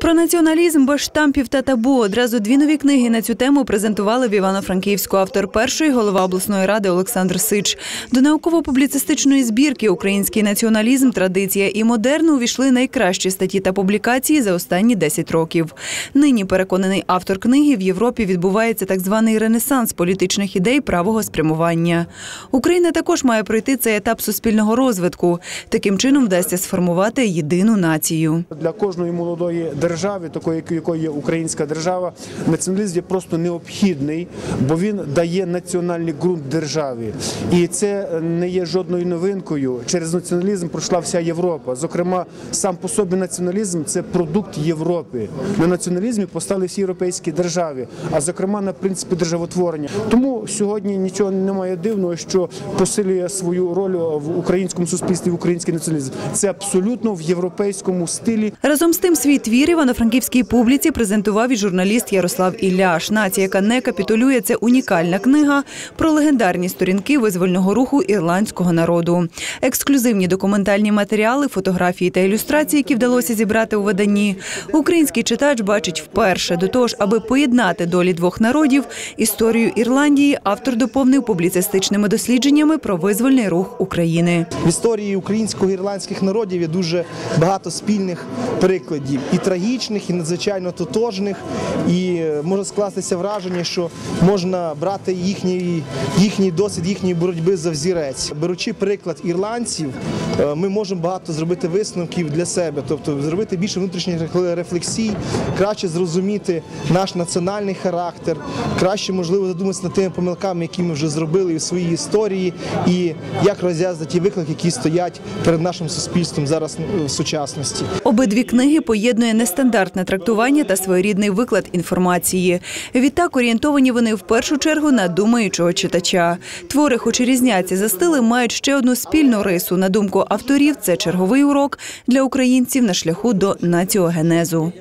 Про націоналізм без штампів та табу одразу дві нові книги на цю тему презентували в Івано-Франківську. Автор першої голова обласної ради Олександр Сич. До науково-публіцистичної збірки Український націоналізм, традиція і модерн увійшли найкращі статті та публікації за останні 10 років. Нині переконаний автор книги в Європі відбувається так званий ренесанс політичних ідей правого спрямування. Україна також має пройти цей етап суспільного розвитку. Таким чином вдасться сформувати єдину націю. Для кожної молодої держави, такої якою є українська держава, націоналізм є просто необхідний, бо він дає національний ґрунт державі, і це не є жодною новинкою. Через націоналізм пройшла вся Європа. Зокрема, сам по собі націоналізм це продукт Європи. На націоналізмі постали всі європейські держави, а зокрема на принципі державотворення. Тому сьогодні нічого немає дивного, що посилює свою роль в українському суспільстві, в український націоналізм. Це абсолютно в європейському стилі. Разом з тим свій твір івано-франківській публіці презентував і журналіст Ярослав Ілляш. Нація, яка не капітулює, це унікальна книга про легендарні сторінки визвольного руху ірландського народу. Ексклюзивні документальні матеріали, фотографії та ілюстрації, які вдалося зібрати у виданні. Український читач бачить вперше. До того ж, аби поєднати долі двох народів, історію Ірландії автор доповнив публіцистичними дослідженнями про визвольний рух України. В історії українсько-ірландських народів є дуже багато спільних прикладів і трагічних, і надзвичайно тотожних. І е, може скластися враження, що можна брати їхній, їхній досвід їхньої боротьби за взірець. Беручи приклад ірландців, е, ми можемо багато зробити висновків для себе, тобто зробити більше внутрішніх рефлексій, краще зрозуміти наш національний характер, краще можливо задуматися над тими помилками, які ми вже зробили в своїй історії, і як розв'язати ті виклики, які стоять перед нашим суспільством зараз в сучасності. Обидві книги поєднує нестандартне трактування та своєрідний виклад інформації. Відтак орієнтовані вони в першу чергу на думаючого читача. Твори, хоч і різняться за стилем, мають ще одну спільну рису. На думку авторів, це черговий урок для українців на шляху до націогенезу.